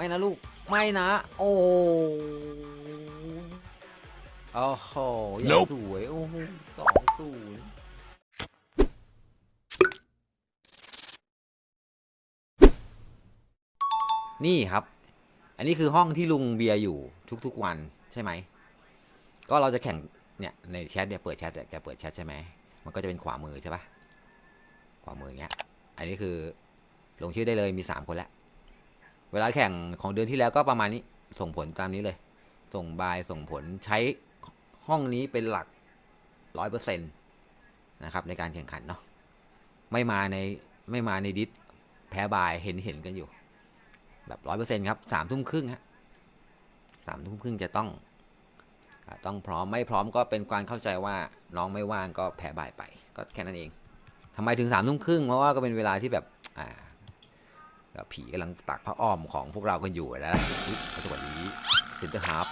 ไม่นะลูก ไม่นะ โอ้โอ้โหยัง Nope สวย โอ้โหสองศูนย์นี่ครับ อันนี้คือห้องที่ลุงเบียร์อยู่ทุกๆวันใช่ไหม ก็เราจะแข่งเนี่ยในแชทเนี่ยเปิดแชทเนี่ยแกเปิดแชทใช่ไหม มันก็จะเป็นขวามือใช่ปะขวามืออย่างเงี้ย อันนี้คือลงชื่อได้เลยมีสามคนแล้ว เวลาแข่งของเดือนที่แล้วก็ประมาณนี้ส่งผลตามนี้เลย ส่งบายส่งผลใช้ห้องนี้เป็นหลักร้อยเปอร์เซ็นต์นะครับในการแข่งขันเนาะไม่มาในไม่มาในดิสแพ้บายเห็นเห็นกันอยู่ แบบร้อยเปอร์เซ็นต์ครับสามทุ่มครึ่งฮะสามทุ่มครึ่งจะต้องต้องพร้อมไม่พร้อมก็เป็นการเข้าใจว่าน้องไม่ว่างก็แพ้บายไป ก็แค่นั้นเองทำไมถึงสามทุ่มครึ่งเพราะว่าก็เป็นเวลาที่แบบ ผีกำลังตักผ้าอ้อมของพวกเรากันอยู่นะจังหวะนี้เซนเตอร์ฮาร์ฟ